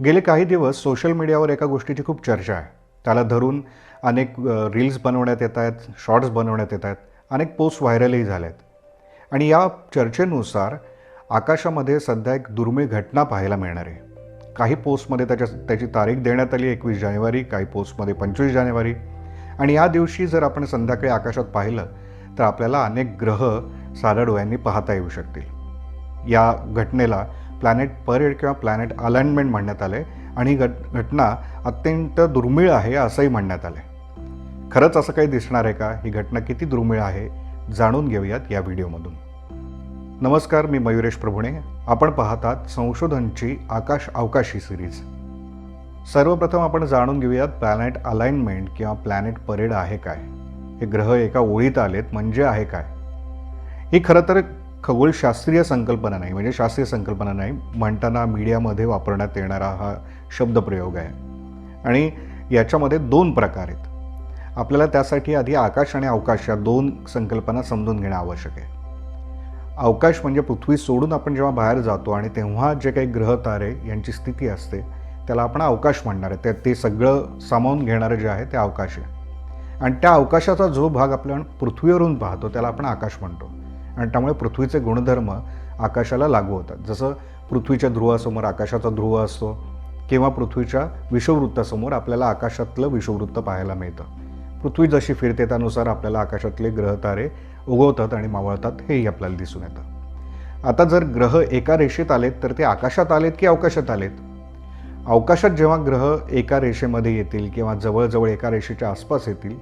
गेले काही दिवस सोशल मीडियावर एका गोष्टीची खूप चर्चा आहे. त्याला धरून अनेक रील्स बनवण्यात येत आहेत शॉर्ट्स बनवण्यात येत आहेत अनेक पोस्ट व्हायरलही झाल्या आहेत आणि या चर्चेनुसार आकाशामध्ये सध्या एक दुर्मिळ घटना पाहायला मिळणार आहे. काही पोस्टमध्ये त्याच्या त्याची तारीख देण्यात आली एकवीस जानेवारी काही पोस्टमध्ये पंचवीस जानेवारी. आणि या दिवशी जर आपण संध्याकाळी आकाशात पाहिलं तर आपल्याला अनेक ग्रह साध्या डोळ्यांनी पाहता येऊ शकतील. या घटनेला प्लॅनेट परेड किंवा प्लॅनेट अलाइनमेंट म्हणण्यात आले आणि घट घटना अत्यंत दुर्मिळ आहे असंही म्हणण्यात आलं खरंच असं काही दिसणार आहे का? ही घटना किती दुर्मिळ आहे? जाणून घेऊयात या व्हिडिओमधून. नमस्कार मी मयुरेश प्रभुणे. आपण पाहतात संशोधनची आकाश अवकाशी सिरीज सर्वप्रथम आपण जाणून घेऊयात प्लॅनेट अलाइनमेंट किंवा प्लॅनेट परेड आहे काय? हे ग्रह एका ओळीत आलेत म्हणजे आहे काय? ही खरं तर खगोलशास्त्रीय संकल्पना नाही म्हणजे शास्त्रीय संकल्पना नाही म्हणताना मीडियामध्ये वापरण्यात येणारा हा शब्दप्रयोग आहे. आणि याच्यामध्ये दोन प्रकार आहेत. आपल्याला त्यासाठी आधी आकाश आणि अवकाश या दोन संकल्पना समजून घेणं आवश्यक आहे. अवकाश म्हणजे पृथ्वी सोडून आपण जेव्हा बाहेर जातो आणि तेव्हा जे काही ग्रह तारे यांची स्थिती असते त्याला आपण अवकाश म्हणणार आहे. ते ते सगळं सामावून घेणारं जे आहे ते अवकाश आहे. आणि त्या अवकाशाचा जो भाग आपण पृथ्वीवरून पाहतो त्याला आपण आकाश म्हणतो. आणि त्यामुळे पृथ्वीचे गुणधर्म आकाशाला लागू होतात. जसं पृथ्वीच्या ध्रुवासमोर आकाशाचा ध्रुव असतो किंवा पृथ्वीच्या विषुववृत्तासमोर आपल्याला आकाशातलं विषुववृत्त पाहायला मिळतं. पृथ्वी जशी फिरते त्यानुसार आपल्याला आकाशातले ग्रह तारे उगवतात आणि मावळतात हेही आपल्याला दिसून येतं. आता जर ग्रह एका रेषेत आलेत तर ते आकाशात आलेत की अवकाशात आलेत? अवकाशात जेव्हा ग्रह एका रेषेमध्ये येतील किंवा जवळजवळ एका रेषेच्या आसपास येतील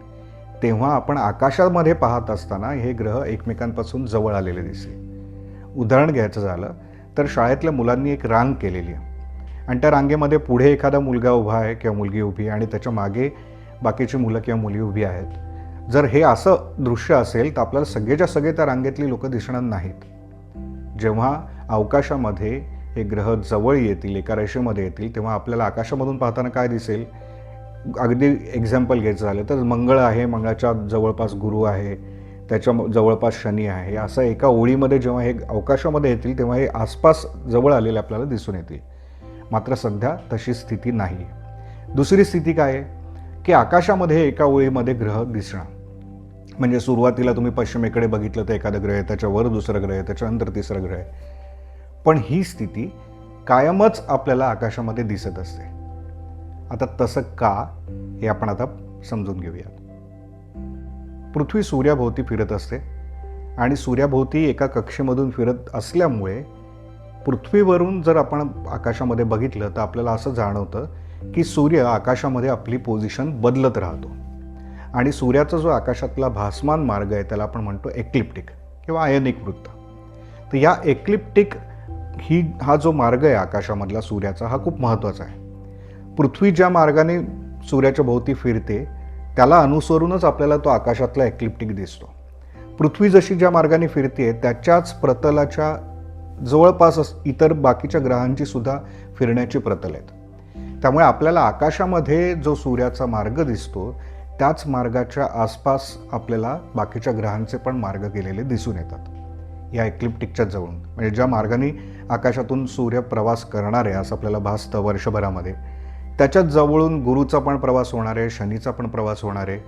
तेव्हा आपण आकाशामध्ये पाहत असताना हे ग्रह एकमेकांपासून जवळ आलेले दिसले. उदाहरण घ्यायचं झालं तर शाळेतल्या मुलांनी एक रांग केलेली आहे. आणि त्या रांगेमध्ये पुढे एखादा मुलगा उभा आहे किंवा मुलगी उभी आहे आणि त्याच्यामागे बाकीची मुलं किंवा मुली उभी आहेत. जर हे असं दृश्य असेल तर आपल्याला सगळेच्या सगळे त्या रांगेतली लोकं दिसणार नाहीत. जेव्हा अवकाशामध्ये हे ग्रह जवळ येतील एका रेषेमध्ये येतील तेव्हा आपल्याला आकाशामधून पाहताना काय दिसेल? अगदी एक्झाम्पल घ्यायचं झालं तर मंगळ आहे मंगळाच्या जवळपास गुरु आहे त्याच्या जवळपास शनी आहे. असं एका ओळीमध्ये जेव्हा हे अवकाशामध्ये येतील तेव्हा हे आसपास जवळ आलेले आपल्याला दिसून येतील. मात्र सध्या तशी स्थिती नाही. दुसरी स्थिती काय आहे? की आकाशामध्ये एका ओळीमध्ये ग्रह दिसणं म्हणजे सुरुवातीला तुम्ही पश्चिमेकडे बघितलं तर एखादं ग्रह आहे त्याच्यावर दुसरं ग्रह आहे त्याच्यानंतर तिसरं ग्रह आहे. पण ही स्थिती कायमच आपल्याला आकाशामध्ये दिसत असते. आता तसं का हे आपण आता समजून घेऊयात. पृथ्वी सूर्याभोवती फिरत असते आणि सूर्याभोवती एका कक्षेमधून फिरत असल्यामुळे पृथ्वीवरून जर आपण आकाशामध्ये बघितलं तर आपल्याला असं जाणवतं की सूर्य आकाशामध्ये आपली पोझिशन बदलत राहतो. आणि सूर्याचा जो आकाशातला भासमान मार्ग आहे त्याला आपण म्हणतो एक्लिप्टिक किंवा आयनिक वृत्त. तर या एक्लिप्टिक ही हा जो मार्ग आहे आकाशामधला सूर्याचा हा खूप महत्त्वाचा आहे. पृथ्वी ज्या मार्गाने सूर्याच्या भोवती फिरते त्याला अनुसरूनच आपल्याला तो आकाशातला एक्लिप्टिक दिसतो. पृथ्वी जशी ज्या मार्गाने फिरते त्याच्याच प्रतलाच्या जवळपास अस- इतर बाकीच्या ग्रहांची सुद्धा फिरण्याची प्रतल आहेत. त्यामुळे आपल्याला आकाशामध्ये जो सूर्याचा मार्ग दिसतो त्याच मार्गाच्या आसपास आपल्याला बाकीच्या ग्रहांचे पण मार्ग गेलेले दिसून येतात. या एक्लिप्टिकच्या जवळून. म्हणजे ज्या मार्गाने आकाशातून सूर्य प्रवास करणार आहे असं आपल्याला भासतं वर्षभरामध्ये त्याच्याच जवळून गुरुचा पण प्रवास होणार आहे शनीचा पण प्रवास होणार आहे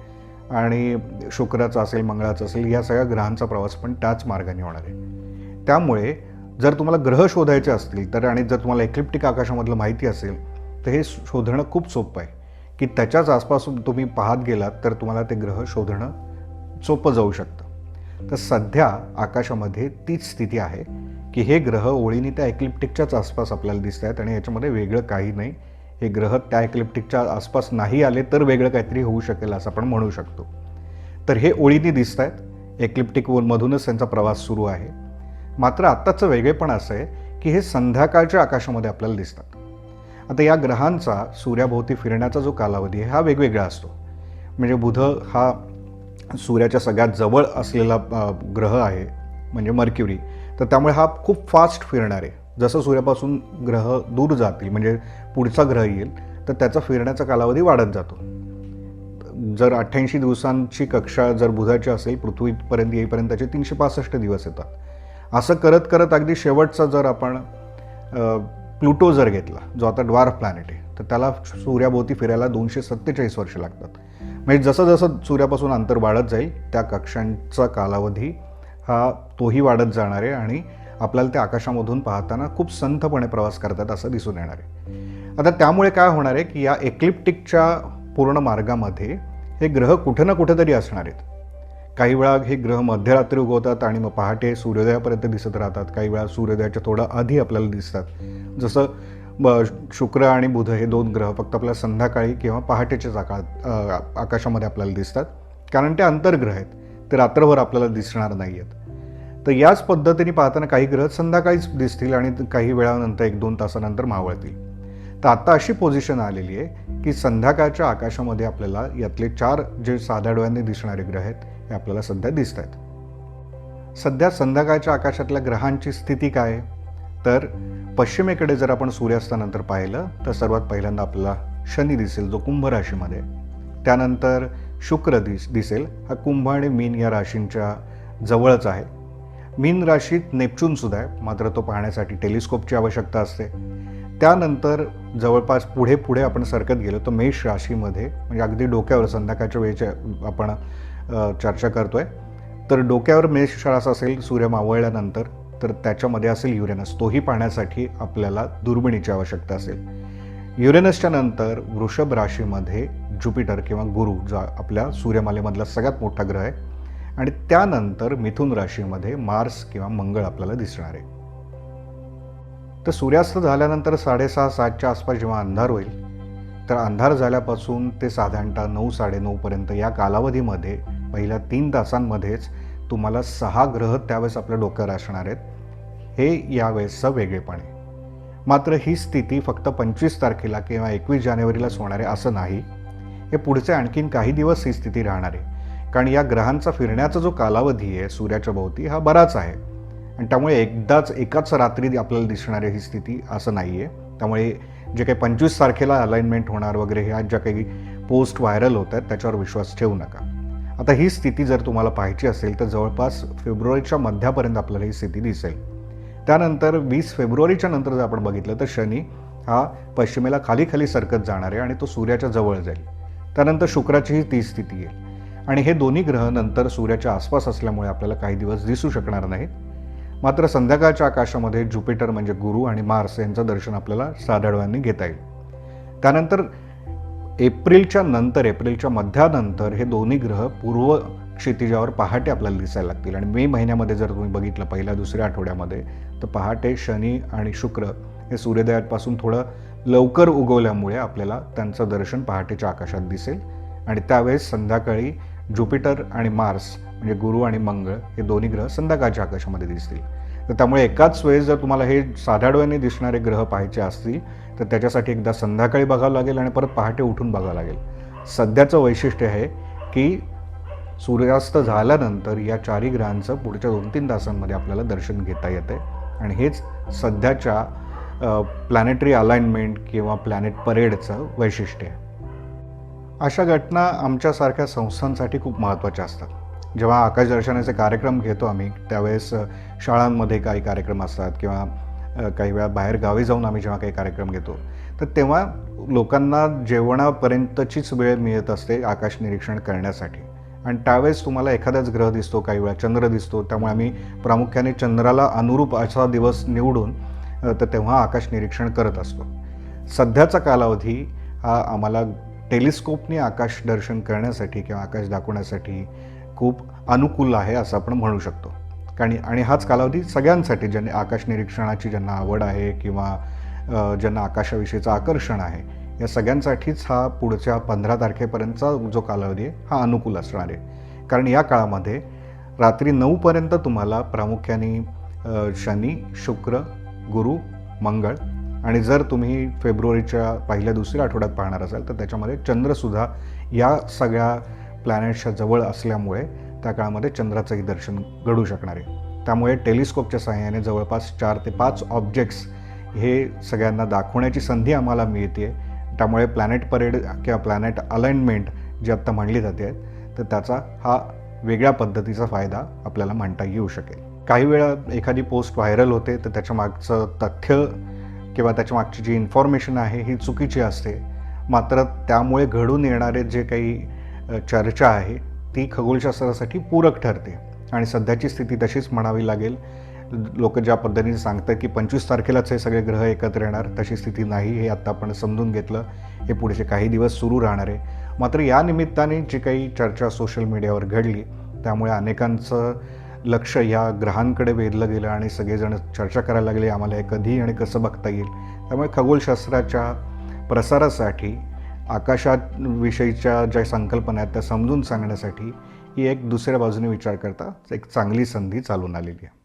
आणि शुक्राचा असेल मंगळाचा असेल या सगळ्या ग्रहांचा प्रवास पण त्याच मार्गाने होणार आहे. त्यामुळे जर तुम्हाला ग्रह शोधायचे असतील तर आणि जर तुम्हाला एक्लिप्टिक आकाशामधलं माहिती असेल तर हे शोधणं खूप सोपं आहे. की त्याच्याच आसपास तुम्ही पाहत गेलात तर तुम्हाला ते ग्रह शोधणं सोपं जाऊ शकतं. तर सध्या आकाशामध्ये तीच स्थिती आहे की हे ग्रह ओळीने त्या एक्लिप्टिकच्याच आसपास आपल्याला दिसत आहेत आणि याच्यामध्ये वेगळं काही नाही. हे ग्रह त्या एक्लिप्टिकच्या आसपास नाही आले तर वेगळं काहीतरी होऊ शकेल असं आपण म्हणू शकतो. तर हे ओळीने दिसत आहेत एक्लिप्टिकमधूनच त्यांचा प्रवास सुरू आहे. मात्र आत्ताचं वेगळेपण असं आहे की हे संध्याकाळच्या आकाशामध्ये आपल्याला दिसतात. आता या ग्रहांचा सूर्याभोवती फिरण्याचा जो कालावधी आहे हा वेगवेगळा असतो. म्हणजे बुध हा सूर्याच्या सगळ्यात जवळ असलेला ग्रह आहे म्हणजे मर्क्युरी. तर त्यामुळे हा खूप फास्ट फिरणार. आहे जसं सूर्यापासून ग्रह दूर जातील म्हणजे पुढचा ग्रह येईल तर त्याचा फिरण्याचा कालावधी वाढत जातो. जर अठ्ठ्याऐंशी दिवसांची कक्षा जर बुधाची असेल पृथ्वीपर्यंत येईपर्यंत त्याचे तीनशे पासष्ट दिवस येतात. असं करत करत अगदी शेवटचा जर आपण प्लुटो जर घेतला जो आता ड्वार्फ प्लॅनेट आहे तर त्याला सूर्याभोवती फिरायला दोनशे सत्तेचाळीस वर्ष लागतात. म्हणजे जसं जसं सूर्यापासून अंतर वाढत जाईल त्या कक्षांचा कालावधी हा तोही वाढत जाणार आहे आणि आपल्याला ते आकाशामधून पाहताना खूप संथपणे प्रवास करतात असं दिसून येणार आहे. आता त्यामुळे काय होणार आहे की या एक्लिप्टिकच्या पूर्ण मार्गामध्ये हे ग्रह कुठं ना कुठंतरी असणार आहेत. काही वेळा हे ग्रह मध्यरात्री उगवतात आणि मग पहाटे सूर्योदयापर्यंत दिसत राहतात. काही वेळा सूर्योदयाच्या थोडं आधी आपल्याला दिसतात. जसं ब शुक्र आणि बुध हे दोन ग्रह फक्त आपल्याला संध्याकाळी किंवा पहाटेच्याच आका आकाशामध्ये आपल्याला दिसतात. कारण ते अंतर्ग्रह आहेत. ते रात्रभर आपल्याला दिसणार नाही आहेत तर याच पद्धतीने पाहताना काही ग्रह संध्याकाळीच दिसतील आणि काही वेळानंतर एक दोन तासानंतर मावळतील. तर आत्ता अशी पोझिशन आलेली आहे की संध्याकाळच्या आकाशामध्ये आपल्याला यातले चार जे साध्या डोळ्यांनी दिसणारे ग्रह आहेत हे आपल्याला सध्या दिसत आहेत. सध्या संध्याकाळच्या आकाशातल्या ग्रहांची स्थिती काय तर पश्चिमेकडे जर आपण सूर्यास्तानंतर पाहिलं तर सर्वात पहिल्यांदा आपल्याला शनी दिसेल जो कुंभ राशीमध्ये त्यानंतर शुक्र दिस दिसेल. हा कुंभ आणि मीन या राशींच्या जवळच आहे. मीन राशीत नेपच्यूनसुद्धा आहे. मात्र तो पाहण्यासाठी टेलिस्कोपची आवश्यकता असते. त्यानंतर जवळपास पुढे पुढे आपण सरकत गेलो तर मेष राशीमध्ये म्हणजे अगदी डोक्यावर संध्याकाळच्या वेळेच्या आपण चर्चा चर्चा करतोय. तर डोक्यावर मेष रास असेल सूर्य मावळल्यानंतर तर त्याच्यामध्ये असेल युरेनस. तोही पाहण्यासाठी आपल्याला दुर्बिणीची आवश्यकता असेल. युरेनसच्या नंतर वृषभ राशीमध्ये ज्युपिटर किंवा गुरु जो आपल्या सूर्यमालेमधला सगळ्यात मोठा ग्रह आहे आणि त्यानंतर मिथुन राशीमध्ये मार्स किंवा मंगळ आपल्याला दिसणार आहे. तर सूर्यास्त झाल्यानंतर साडेसहा सातच्या आसपास जेव्हा अंधार होईल तर अंधार झाल्यापासून ते साधारणतः नऊ साडेनऊपर्यंत या कालावधीमध्ये पहिल्या तीन तासांमध्येच तुम्हाला सहा ग्रह त्यावेळेस आपल्या डोक्यावर असणार आहेत. हे यावेळेसचं वेगळेपण आहे. मात्र ही स्थिती फक्त पंचवीस तारखेला किंवा एकवीस जानेवारीलाच होणार आहे असं नाही. हे पुढचे आणखीन काही दिवस ही स्थिती राहणार आहे. कारण या ग्रहांचा फिरण्याचा जो कालावधी आहे सूर्याच्या भोवती हा बराच आहे. आणि त्यामुळे एकदाच एकाच रात्री आपल्याला दिसणारी ही स्थिती असं नाही आहे त्यामुळे जे काही पंचवीस तारखेला अलाइनमेंट होणार वगैरे ह्या ज्या काही पोस्ट व्हायरल होत आहेत त्याच्यावर विश्वास ठेवू नका. आता ही स्थिती जर तुम्हाला पाहायची असेल तर जवळपास फेब्रुवारीच्या मध्यापर्यंत आपल्याला ही स्थिती दिसेल. त्यानंतर वीस फेब्रुवारीच्या नंतर जर आपण बघितलं तर शनी हा पश्चिमेला खाली खाली सरकत जाणार आहे आणि तो सूर्याच्या जवळ जाईल. त्यानंतर शुक्राचीही ती स्थिती येईल. आणि हे दोन्ही ग्रह नंतर सूर्याच्या आसपास असल्यामुळे आपल्याला काही दिवस दिसू शकणार नाहीत. मात्र संध्याकाळच्या आकाशामध्ये ज्युपिटर म्हणजे गुरु आणि मार्स यांचं दर्शन आपल्याला साध्या डोळ्यांनी घेता येईल. त्यानंतर एप्रिलच्या नंतर एप्रिलच्या मध्यानंतर हे दोन्ही ग्रह पूर्व क्षितिजावर पहाटे आपल्याला दिसायला लागतील. आणि मे महिन्यामध्ये जर तुम्ही बघितलं पहिल्या दुसऱ्या आठवड्यामध्ये तर पहाटे शनी आणि शुक्र हे सूर्योदयापासून थोडं लवकर उगवल्यामुळे आपल्याला त्यांचं दर्शन पहाटेच्या आकाशात दिसेल. आणि त्यावेळेस संध्याकाळी ज्युपिटर आणि मार्स म्हणजे गुरु आणि मंगळ हे दोन्ही ग्रह संध्याकाळच्या आकाशामध्ये दिसतील. तर त्यामुळे एकाच वेळेस जर तुम्हाला हे साध्या डोळ्यांनी दिसणारे ग्रह पाहायचे असतील तर त्याच्यासाठी एकदा संध्याकाळी बघावं लागेल आणि परत पहाटे उठून बघावं लागेल. सध्याचं वैशिष्ट्य आहे की सूर्यास्त झाल्यानंतर या चारही ग्रहांचं पुढच्या दोन तीन तासांमध्ये आपल्याला दर्शन घेता येते. आणि हेच सध्याच्या प्लॅनेटरी अलाइनमेंट किंवा प्लॅनेट परेडचं वैशिष्ट्य आहे. अशा घटना आमच्यासारख्या संस्थांसाठी खूप महत्त्वाच्या असतात. जेव्हा आकाशदर्शनाचे कार्यक्रम घेतो आम्ही त्यावेळेस शाळांमध्ये काही कार्यक्रम असतात किंवा काही वेळा बाहेर गावी जाऊन आम्ही जेव्हा काही कार्यक्रम घेतो तर तेव्हा लोकांना जेवणापर्यंतचीच वेळ मिळत असते आकाश निरीक्षण करण्यासाठी. आणि त्यावेळेस तुम्हाला एखादाच ग्रह दिसतो काही वेळा चंद्र दिसतो त्यामुळे आम्ही प्रामुख्याने चंद्राला अनुरूप असा दिवस निवडून तर तेव्हा आकाश निरीक्षण करत असतो. सध्याचा कालावधी हा आम्हाला टेलिस्कोपने आकाश दर्शन करण्यासाठी किंवा आकाश दाखवण्यासाठी खूप अनुकूल आहे असं आपण म्हणू शकतो. कारण आणि हाच कालावधी सगळ्यांसाठी ज्यांनी आकाश निरीक्षणाची ज्यांना आवड आहे किंवा ज्यांना आकाशाविषयीचं आकर्षण आहे या सगळ्यांसाठीच हा पुढच्या पंधरा तारखेपर्यंतचा जो कालावधी आहे हा अनुकूल असणार आहे. कारण या काळामध्ये रात्री नऊपर्यंत तुम्हाला प्रामुख्याने शनी शुक्र गुरु मंगळ आणि जर तुम्ही फेब्रुवारीच्या पहिल्या दुसऱ्या आठवड्यात पाहणार असाल तर त्याच्यामध्ये चंद्रसुद्धा या सगळ्या प्लॅनेट्सच्या जवळ असल्यामुळे त्या काळामध्ये चंद्राचंही दर्शन घडू शकणार आहे. त्यामुळे टेलिस्कोपच्या सहाय्याने जवळपास चार ते पाच ऑब्जेक्ट्स हे सगळ्यांना दाखवण्याची संधी आम्हाला मिळते. त्यामुळे प्लॅनेट परेड किंवा प्लॅनेट अलाइनमेंट जी आत्ता म्हणली जाते तर त्याचा हा वेगळ्या पद्धतीचा फायदा आपल्याला म्हणता येऊ शकेल. काही वेळा एखादी पोस्ट व्हायरल होते तर त्याच्या मागचं तथ्य किंवा त्याच्या मागची जी इन्फॉर्मेशन आहे ही चुकीची असते. मात्र त्यामुळे घडून येणारे जे काही चर्चा आहे ती खगोलशास्त्रासाठी पूरक ठरते. आणि सध्याची स्थिती तशीच म्हणावी लागेल. लोक ज्या पद्धतीने सांगतात की पंचवीस तारखेलाच हे सगळे ग्रह एकत्र येणार तशी स्थिती नाही हे आत्ता आपण समजून घेतलं. हे पुढचे काही दिवस सुरू राहणार आहे. मात्र या निमित्ताने जी काही चर्चा सोशल मीडियावर घडली त्यामुळे अनेकांचं लक्ष या ग्रहांकडे वेधलं गेलं आणि सगळेजण चर्चा करायला लागले आम्हाला हे कधी आणि कसं बघता येईल? त्यामुळे खगोलशास्त्राच्या प्रसारासाठी आकाशाविषयीच्या ज्या संकल्पना आहेत त्या समजून सांगण्यासाठी ही एक दुसऱ्या बाजूने विचार करता एक चांगली संधी चालून आलेली आहे.